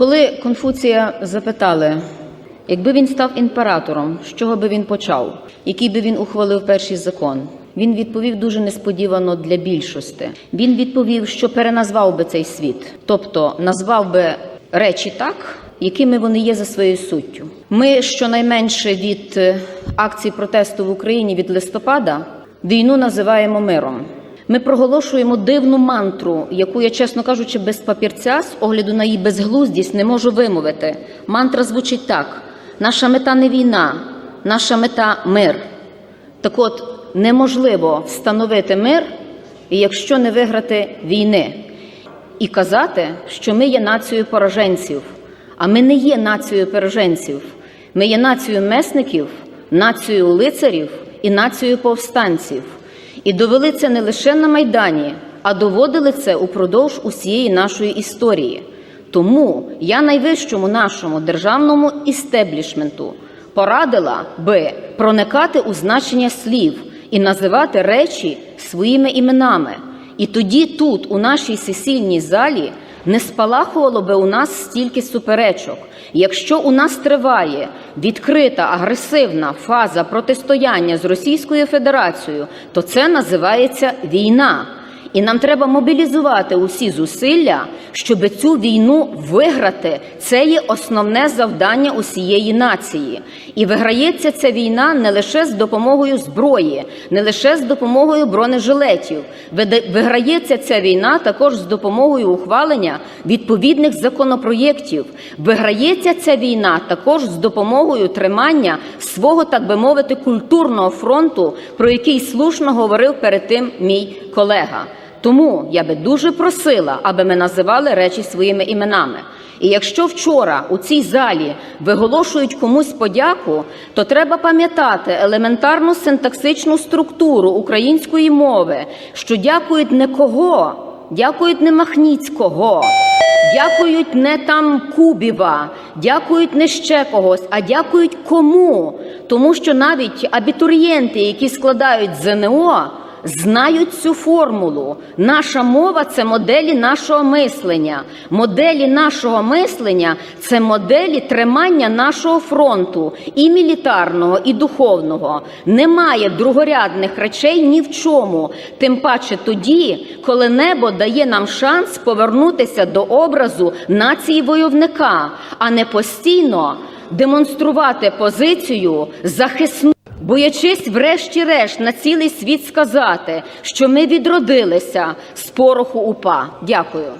Коли Конфуція запитали, якби він став імператором, з чого би він почав, який би він ухвалив перший закон, він відповів дуже несподівано для більшості. Він відповів, що переназвав би цей світ, тобто назвав би речі так, якими вони є за своєю суттю. Ми щонайменше від е, акцій протесту в Україні від листопада війну називаємо миром. Ми проголошуємо дивну мантру, яку я, чесно кажучи, без папірця з огляду на її безглуздість не можу вимовити. Мантра звучить так: наша мета не війна, наша мета мир. Так от неможливо встановити мир, якщо не виграти війни, і казати, що ми є нацією пораженців. А ми не є нацією пораженців. Ми є нацією месників, нацією лицарів і нацією повстанців. І довели це не лише на Майдані, а доводили це упродовж усієї нашої історії. Тому я найвищому нашому державному істеблішменту порадила би проникати у значення слів і називати речі своїми іменами. І тоді тут, у нашій сесійній залі, не спалахувало би у нас стільки суперечок. Якщо у нас триває відкрита агресивна фаза протистояння з Російською Федерацією, то це називається війна. І нам треба мобілізувати усі зусилля, щоб цю війну виграти. Це є основне завдання усієї нації. І виграється ця війна не лише з допомогою зброї, не лише з допомогою бронежилетів. Виграється ця війна також з допомогою ухвалення відповідних законопроєктів. Виграється ця війна також з допомогою тримання свого, так би мовити, культурного фронту, про який слушно говорив перед тим мій колега. Тому я би дуже просила, аби ми називали речі своїми іменами. І якщо вчора у цій залі виголошують комусь подяку, то треба пам'ятати елементарну синтаксичну структуру української мови, що дякують не кого, дякують не Махніцького, дякують не там Кубіва, дякують не ще когось, а дякують кому. Тому що навіть абітурієнти, які складають ЗНО, знають цю формулу. Наша мова це моделі нашого мислення. Моделі нашого мислення це моделі тримання нашого фронту і мілітарного, і духовного. Немає другорядних речей ні в чому. Тим паче тоді, коли небо дає нам шанс повернутися до образу нації войовника, а не постійно демонструвати позицію захисну. Боячись, врешті-решт, на цілий світ сказати, що ми відродилися з пороху упа. Дякую.